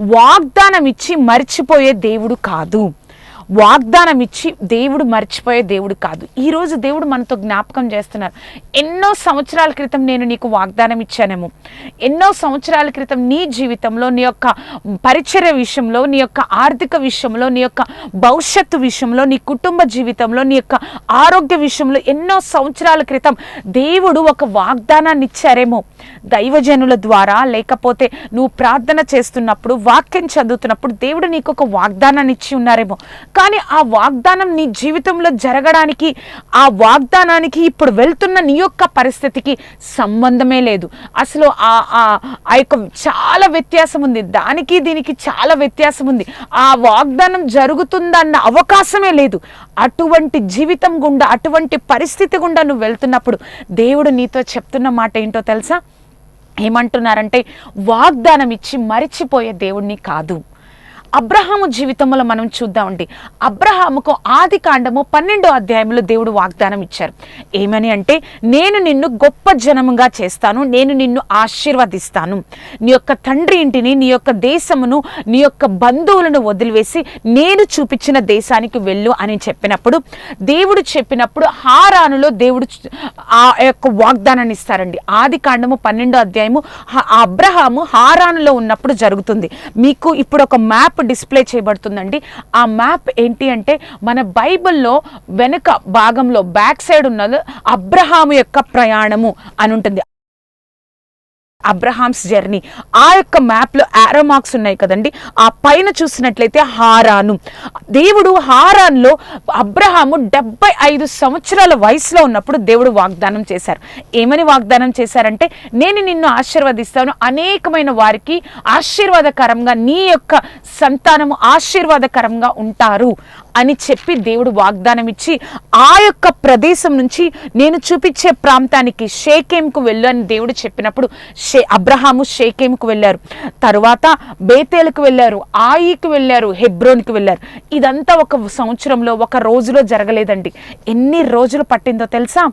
వాగ్దానం ఇచ్చి మర్చిపోయే దేవుడు కాదు. వాగ్దానం ఇచ్చి దేవుడు మర్చిపోయే దేవుడు కాదు. ఈరోజు దేవుడు మనతో జ్ఞాపకం చేస్తున్నారు. ఎన్నో సంవత్సరాల క్రితం నేను నీకు వాగ్దానం ఇచ్చానేమో ఎన్నో సంవత్సరాల క్రితం నీ జీవితంలో నీ యొక్క పరిచర్య విషయంలో నీ యొక్క ఆర్థిక విషయంలో నీ యొక్క భవిష్యత్తు విషయంలో నీ కుటుంబ జీవితంలో నీ యొక్క ఆరోగ్య విషయంలో ఎన్నో సంవత్సరాల క్రితం దేవుడు ఒక వాగ్దానాన్ని ఇచ్చారేమో దైవజనుల ద్వారా లేకపోతే నువ్వు ప్రార్థన చేస్తున్నప్పుడు వాక్యం చదువుతున్నప్పుడు దేవుడు నీకు ఒక వాగ్దానాన్ని ఇచ్చి ఉన్నారేమో. కానీ ఆ వాగ్దానం నీ జీవితంలో జరగడానికి ఆ వాగ్దానానికి ఇప్పుడు వెళ్తున్న నీ యొక్క పరిస్థితికి సంబంధమే లేదు. అసలు ఆ ఆ- ఆ యొక్క చాలా వ్యత్యాసం ఉంది. దానికి దీనికి చాలా వ్యత్యాసం ఉంది. ఆ వాగ్దానం జరుగుతుందన్న అవకాశమే లేదు. అటువంటి జీవితం గుండా అటువంటి పరిస్థితి గుండా నువ్వు వెళ్తున్నప్పుడు దేవుడు నీతో చెప్తున్న మాట ఏంటో తెలుసా? ఏమంటున్నారంటే వాగ్దానం ఇచ్చి మరిచిపోయే దేవుణ్ణి కాదు. అబ్రహాము జీవితంలో మనం చూద్దామండి. అబ్రహాముకు ఆది కాండము పన్నెండో అధ్యాయంలో దేవుడు వాగ్దానం ఇచ్చారు. ఏమని అంటే నేను నిన్ను గొప్ప జనముగా చేస్తాను నేను నిన్ను ఆశీర్వదిస్తాను. నీ యొక్క తండ్రి ఇంటిని నీ యొక్క దేశమును నీ యొక్క బంధువులను వదిలివేసి నేను చూపించిన దేశానికి వెళ్ళు అని చెప్పినప్పుడు దేవుడు చెప్పినప్పుడు హారానులో దేవుడు ఆ యొక్క వాగ్దానాన్ని ఇస్తారండి. ఆది కాండము పన్నెండో అధ్యాయము అబ్రహాము హారానులో ఉన్నప్పుడు జరుగుతుంది. మీకు ఇప్పుడు ఒక మ్యాప్ డిస్ప్లే చేయబడుతుందండి. ఆ మ్యాప్ ఏంటి అంటే మన బైబిల్లో వెనుక భాగంలో బ్యాక్ సైడ్ ఉన్నది అబ్రహాము యొక్క ప్రయాణము అని ఉంటుంది. Abraham's journey. ఆ యొక్క మ్యాప్లో యారో మార్క్స్ ఉన్నాయి కదండి. ఆ పైన చూసినట్లయితే హారాను. దేవుడు హారాన్లో అబ్రహాము డెబ్బై ఐదు సంవత్సరాల వయసులో ఉన్నప్పుడు దేవుడు వాగ్దానం చేశారు. ఏమని వాగ్దానం చేశారంటే నేను నిన్ను ఆశీర్వదిస్తాను. అనేకమైన వారికి ఆశీర్వాదకరంగా నీ యొక్క సంతానము ఆశీర్వాదకరంగా ఉంటారు. అని చెప్పి దేవుడు వాగ్దానం ఇచ్చి ఆ యొక్క ప్రదేశం నుంచి నేను చూపించే ప్రాంతానికి షేకేంకు వెళ్ళు అని దేవుడు చెప్పినప్పుడు షే అబ్రహాము షేకేంకు వెళ్ళారు. తరువాత బేతేలకు వెళ్ళారు ఆయికి వెళ్ళారు హెబ్రోన్కి వెళ్ళారు. ఇదంతా ఒక సంవత్సరంలో ఒక రోజులో జరగలేదండి. ఎన్ని రోజులు పట్టిందో తెలుసా?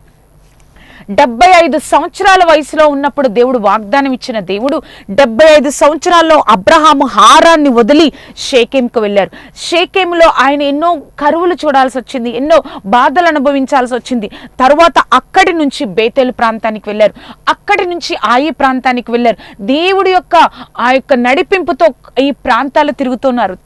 డెబ్బై ఐదు సంవత్సరాల వయసులో ఉన్నప్పుడు దేవుడు వాగ్దానం ఇచ్చిన దేవుడు డెబ్బై ఐదు సంవత్సరాల్లో అబ్రహాము హారాన్ని వదిలి షేకేంకు వెళ్ళారు షేకేములో ఆయన ఎన్నో కరువులు చూడాల్సి వచ్చింది ఎన్నో బాధలు అనుభవించాల్సి వచ్చింది. తర్వాత అక్కడి నుంచి బేతేలు ప్రాంతానికి వెళ్ళారు. అక్కడి నుంచి ఆయి ప్రాంతానికి వెళ్ళారు. దేవుడి యొక్క ఆ యొక్క నడిపింపుతో ఈ ప్రాంతాలు తిరుగుతున్నారు.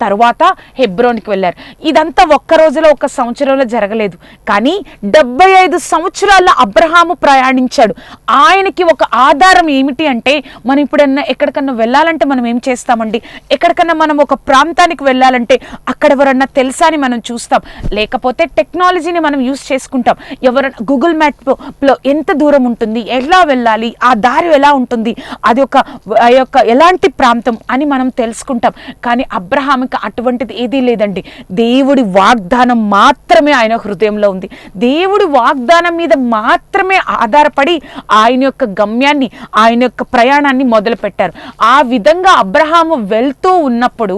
తర్వాత హెబ్రోన్కి వెళ్ళారు. ఇదంతా ఒక్క రోజులో ఒక సంవత్సరంలో జరగలేదు. కానీ డెబ్బై ఐదు సంవత్సరాల అబ్రహాము ప్రయాణించాడు. ఆయనకి ఒక ఆధారం ఏమిటి అంటే మనం ఇప్పుడన్నా ఎక్కడికన్నా వెళ్ళాలంటే మనం ఏం చేస్తామండి? ఎక్కడికన్నా మనం ఒక ప్రాంతానికి వెళ్ళాలంటే అక్కడ ఎవరన్నా తెలుసా అని మనం చూస్తాం. లేకపోతే టెక్నాలజీని మనం యూస్ చేసుకుంటాం. ఎవరన్నా గూగుల్ మ్యాప్లో ఎంత దూరం ఉంటుంది? ఎలా వెళ్ళాలి? ఆ దారి ఎలా ఉంటుంది? అది ఒక ఆ యొక్క ఎలాంటి ప్రాంతం అని మనం తెలుసుకుంటాం. కానీ అబ్రహాంకి అటువంటిది ఏదీ లేదండి. దేవుడి వాగ్దానం మాత్రమే ఆయన హృదయంలో ఉంది. దేవుడి వాగ్దానం మీద మాత్రం మాత్రమే ఆధారపడి ఆయన యొక్క గమ్యాన్ని ఆయన యొక్క ప్రయాణాన్ని మొదలుపెట్టారు. ఆ విధంగా అబ్రహాము వెళ్తూ ఉన్నప్పుడు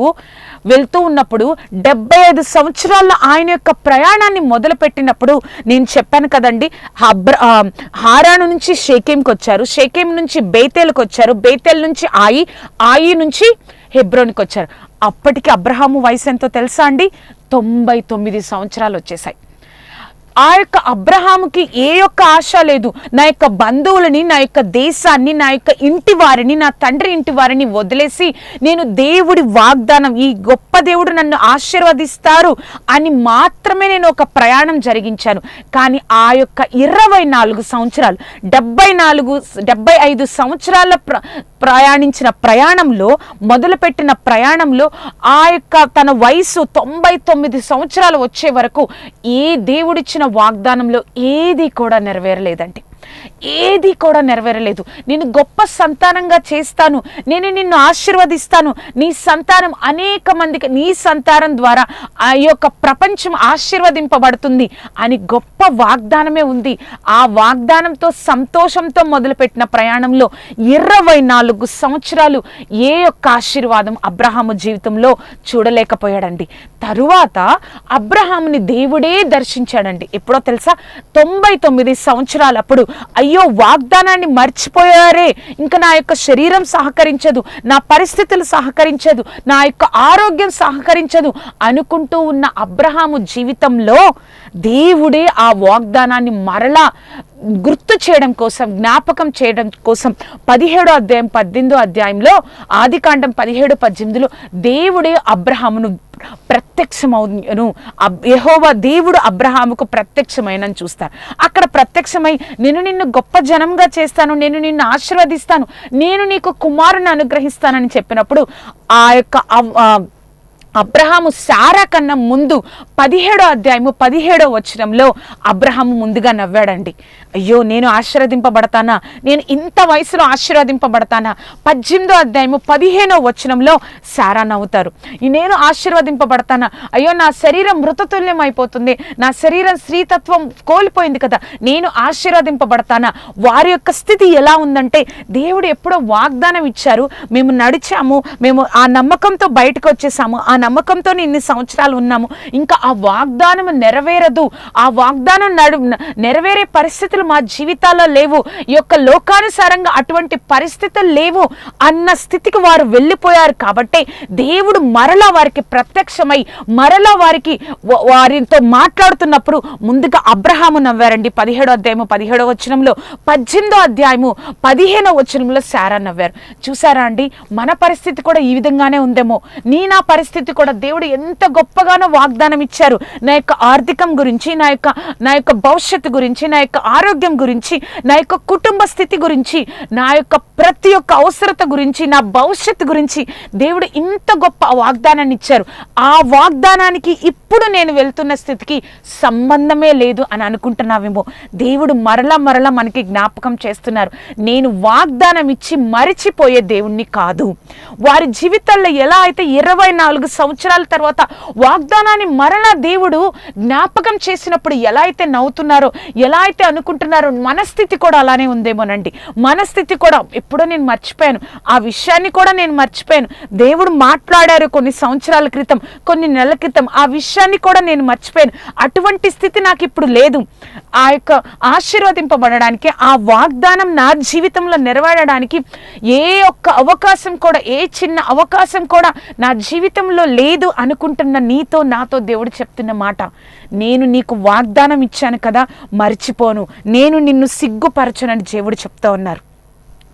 వెళ్తూ ఉన్నప్పుడు డెబ్బై ఐదు సంవత్సరాల్లో ఆయన యొక్క ప్రయాణాన్ని మొదలుపెట్టినప్పుడు నేను చెప్పాను కదండి అబ్ర ఆ, హారాను నుంచి షేకేంకి వచ్చారు. షేకేం నుంచి బేతేలకు వచ్చారు. బేతేల్ నుంచి ఆయి ఆయి నుంచి హెబ్రోన్కి వచ్చారు. అప్పటికి అబ్రహాము వయసు ఎంతో తెలుసా అండి? తొంభై తొమ్మిది సంవత్సరాలు వచ్చేసాయి. ఆ యొక్క అబ్రహాముకి ఏ యొక్క ఆశ లేదు. నా యొక్క బంధువులని నా యొక్క దేశాన్ని నా యొక్క ఇంటి వారిని నా తండ్రి ఇంటి వారిని వదిలేసి నేను దేవుడి వాగ్దానం ఈ గొప్ప దేవుడు నన్ను ఆశీర్వదిస్తారు అని మాత్రమే నేను ఒక ప్రయాణం జరిగించాను. కానీ ఆ యొక్క ఇరవై నాలుగు సంవత్సరాలు డెబ్బై నాలుగు డెబ్బై ఐదు సంవత్సరాల ప్ర ప్రయాణించిన ప్రయాణంలో మొదలుపెట్టిన ప్రయాణంలో ఆ యొక్క తన వయసు తొంభై తొమ్మిది సంవత్సరాలు వచ్చే వరకు ఏ దేవుడిచ్చిన వాగ్దానంలో ఏది కూడా నెరవేరలేదండి. ఏది కూడా నెరవేరలేదు. నేను గొప్ప సంతానంగా చేస్తాను. నేను నిన్ను ఆశీర్వదిస్తాను. నీ సంతానం అనేక మందికి నీ సంతానం ద్వారా ఆ యొక్క ప్రపంచం ఆశీర్వదింపబడుతుంది అని గొప్ప వాగ్దానమే ఉంది. ఆ వాగ్దానంతో సంతోషంతో మొదలుపెట్టిన ప్రయాణంలో ఇరవై నాలుగు సంవత్సరాలు ఏ యొక్క ఆశీర్వాదం అబ్రహాము జీవితంలో చూడలేకపోయాడండి. తరువాత అబ్రహాముని దేవుడే దర్శించాడండి. ఎప్పుడో తెలుసా? తొంభై తొమ్మిది సంవత్సరాలప్పుడు అయ్యో వాగ్దానాన్ని మర్చిపోయారే. ఇంకా నా యొక్క శరీరం సహకరించదు నా పరిస్థితులు సహకరించదు నా యొక్క ఆరోగ్యం సహకరించదు అనుకుంటూ ఉన్న అబ్రహాము జీవితంలో దేవుడే ఆ వాగ్దానాన్ని మరలా గుర్తు చేయడం కోసం జ్ఞాపకం చేయడం కోసం పదిహేడో అధ్యాయం పద్దెనిమిదో అధ్యాయంలో ఆదికాండం పదిహేడు పద్దెనిమిదిలో దేవుడే అబ్రహామును ప్రత్యక్షమవును. యహోవా దేవుడు అబ్రహాముకు ప్రత్యక్షమైన చూస్తారు. అక్కడ ప్రత్యక్షమై నేను నిన్ను గొప్ప జనంగా చేస్తాను నేను నిన్ను ఆశీర్వదిస్తాను నేను నీకు కుమారుని అనుగ్రహిస్తానని చెప్పినప్పుడు ఆ యొక్క అబ్రహాము సారా కన్నా ముందు పదిహేడో అధ్యాయము పదిహేడో వచనంలో అబ్రహాము ముందుగా నవ్వాడండి. అయ్యో నేను ఆశీర్వదింపబడతానా? నేను ఇంత వయసులో ఆశీర్వదింపబడతానా? పద్దెనిమిదో అధ్యాయము పదిహేనో వచనంలో సారా నవ్వుతారు. నేను ఆశీర్వదింపబడతానా? అయ్యో నా శరీరం మృతతుల్యం అయిపోతుంది నా శరీరం స్త్రీతత్వం కోల్పోయింది కదా. నేను ఆశీర్వదింపబడతానా? వారి యొక్క స్థితి ఎలా ఉందంటే దేవుడు ఎప్పుడో వాగ్దానం ఇచ్చారు. మేము నడిచాము. మేము ఆ నమ్మకంతో బయటకు వచ్చేసాము. ఆ నమ్మకంతో ఇన్ని సంవత్సరాలు ఉన్నాము. ఇంకా ఆ వాగ్దానం నెరవేరదు. ఆ వాగ్దానం నడు నెరవేరే పరిస్థితులు మా జీవితాల్లో లేవు. ఈ యొక్క లోకానుసారంగా అటువంటి పరిస్థితులు లేవు అన్న స్థితికి వారు వెళ్ళిపోయారు కాబట్టి దేవుడు మరలా వారికి ప్రత్యక్షమై మరలా వారికి వ- వారితో మాట్లాడుతున్నప్పుడు ముందుగా అబ్రహాము నవ్వారండి. పదిహేడో అధ్యాయము పదిహేడో వచనంలో పద్దెనిమిదో అధ్యాయము పదిహేనో వచనంలో శారా నవ్వారు. చూసారా అండి? మన పరిస్థితి కూడా ఈ విధంగానే ఉందేమో. నీ నా పరిస్థితి కూడా దేవుడు ఎంత గొప్పగానో వాగ్దానం ఇచ్చారు. నా యొక్క ఆర్థికం గురించి నా యొక్క నా యొక్క భవిష్యత్తు గురించి నా యొక్క ఆరోగ్యం గురించి నా యొక్క కుటుంబ స్థితి గురించి నా యొక్క ప్రతి ఒక్క అవసరత గురించి నా భవిష్యత్తు గురించి దేవుడు ఇంత గొప్ప వాగ్దానాన్ని ఇచ్చారు. ఆ వాగ్దానానికి ఇప్పుడు నేను వెళ్తున్న స్థితికి సంబంధమే లేదు అని అనుకుంటున్నావేమో. దేవుడు మరలా మరలా మనకి జ్ఞాపకం చేస్తున్నారు. నేను వాగ్దానం ఇచ్చి మరిచిపోయే దేవుణ్ణి కాదు. వారి జీవితాల్లో ఎలా అయితే ఇరవై నాలుగు సంవత్సరాల తర్వాత వాగ్దానాన్ని మరలా దేవుడు జ్ఞాపకం చేసినప్పుడు ఎలా అయితే నవ్వుతున్నారో ఎలా అయితే అనుకుంటున్నారో మనస్థితి కూడా అలానే ఉందేమోనండి. మనస్థితి కూడా ఎప్పుడో నేను మర్చిపోయాను. ఆ విషయాన్ని కూడా నేను మర్చిపోయాను. దేవుడు మాట్లాడారు కొన్ని సంవత్సరాల క్రితం కొన్ని నెలల క్రితం. ఆ విషయాన్ని కూడా నేను మర్చిపోయాను. అటువంటి స్థితి నాకు ఇప్పుడు లేదు. ఆ యొక్క ఆశీర్వదింపబడడానికి ఆ వాగ్దానం నా జీవితంలో నెరవేరడానికి ఏ ఒక్క అవకాశం కూడా ఏ చిన్న అవకాశం కూడా నా జీవితంలో లేదు అనుకుంటున్న నీతో నాతో దేవుడు చెప్తున్న మాట. నేను నీకు వాగ్దానం ఇచ్చాను కదా మర్చిపోను. నేను నిన్ను సిగ్గుపరచనని దేవుడు చెప్తా ఉన్నారు.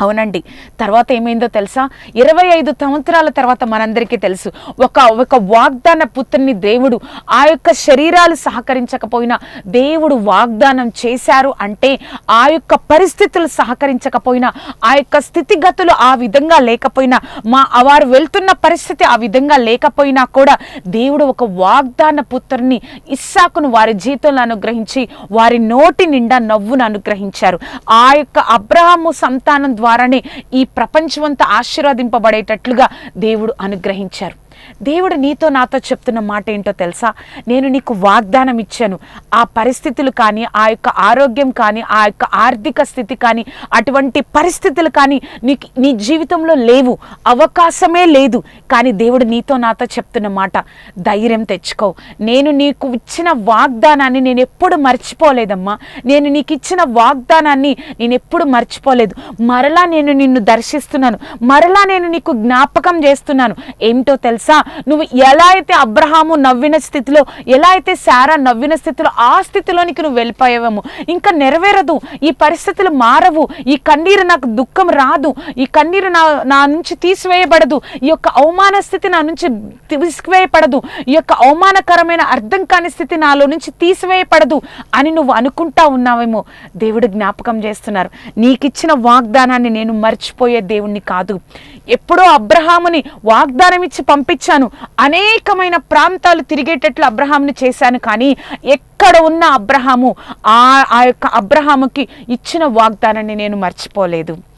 అవునండి. తర్వాత ఏమైందో తెలుసా? ఇరవై ఐదు సంవత్సరాల తర్వాత మనందరికీ తెలుసు. ఒక ఒక వాగ్దాన పుత్రుని దేవుడు ఆ యొక్క శరీరాలు సహకరించకపోయినా దేవుడు వాగ్దానం చేశారు అంటే ఆ యొక్క పరిస్థితులు సహకరించకపోయినా ఆ యొక్క స్థితిగతులు ఆ విధంగా లేకపోయినా మా వారు వెళ్తున్న పరిస్థితి ఆ విధంగా లేకపోయినా కూడా దేవుడు ఒక వాగ్దాన పుత్రుని ఇస్సాకును వారి జీవితంలో అనుగ్రహించి వారి నోటి నిండా నవ్వును అనుగ్రహించారు. ఆ యొక్క అబ్రహాము సంతానం ద్వారానే ఈ ప్రపంచమంతా ఆశీర్వదింపబడేటట్లుగా దేవుడు అనుగ్రహించారు. దేవుడు నీతో నాతో చెప్తున్న మాట ఏంటో తెలుసా? నేను నీకు వాగ్దానం ఇచ్చాను. ఆ పరిస్థితులు కానీ ఆ యొక్క ఆరోగ్యం కానీ ఆ యొక్క ఆర్థిక స్థితి కానీ అటువంటి పరిస్థితులు కానీ నీకు నీ జీవితంలో లేవు. అవకాశమే లేదు. కానీ దేవుడు నీతో నాతో చెప్తున్న మాట ధైర్యం తెచ్చుకో. నేను నీకు ఇచ్చిన వాగ్దానాన్ని నేను ఎప్పుడు మర్చిపోలేదమ్మా. నేను నీకు ఇచ్చిన వాగ్దానాన్ని నేను ఎప్పుడు మర్చిపోలేదు. మరలా నేను నిన్ను దర్శిస్తున్నాను. మరలా నేను నీకు జ్ఞాపకం చేస్తున్నాను. ఏమిటో తెలుసా? నువ్వు ఎలా అయితే అబ్రహాము నవ్విన స్థితిలో ఎలా అయితే శారా నవ్విన స్థితిలో ఆ స్థితిలోనికి నువ్వు వెళ్ళిపోయావేమో ఇంకా నెరవేరదు. ఈ పరిస్థితులు మారవు. ఈ కన్నీరు నాకు దుఃఖం రాదు. ఈ కన్నీరు నా నా నుంచి తీసివేయబడదు. ఈ యొక్క అవమాన స్థితి నా నుంచి తీసివేయబడదు. ఈ యొక్క అవమానకరమైన అర్థం కాని స్థితి నాలో నుంచి తీసివేయబడదు అని నువ్వు అనుకుంటా ఉన్నావేమో దేవుడు జ్ఞాపకం చేస్తున్నారు. నీకిచ్చిన వాగ్దానాన్ని నేను మర్చిపోయే దేవుణ్ణి కాదు. ఎప్పుడో అబ్రహాముని వాగ్దానం ఇచ్చి పంపి ఇచ్చాను. అనేకమైన ప్రాంతాలు తిరిగేటట్లు అబ్రహాముని చేశాను. కానీ ఎక్కడ ఉన్న అబ్రహాము? ఆ ఆ యొక్క అబ్రహాముకి ఇచ్చిన వాగ్దానాన్ని నేను మర్చిపోలేదు.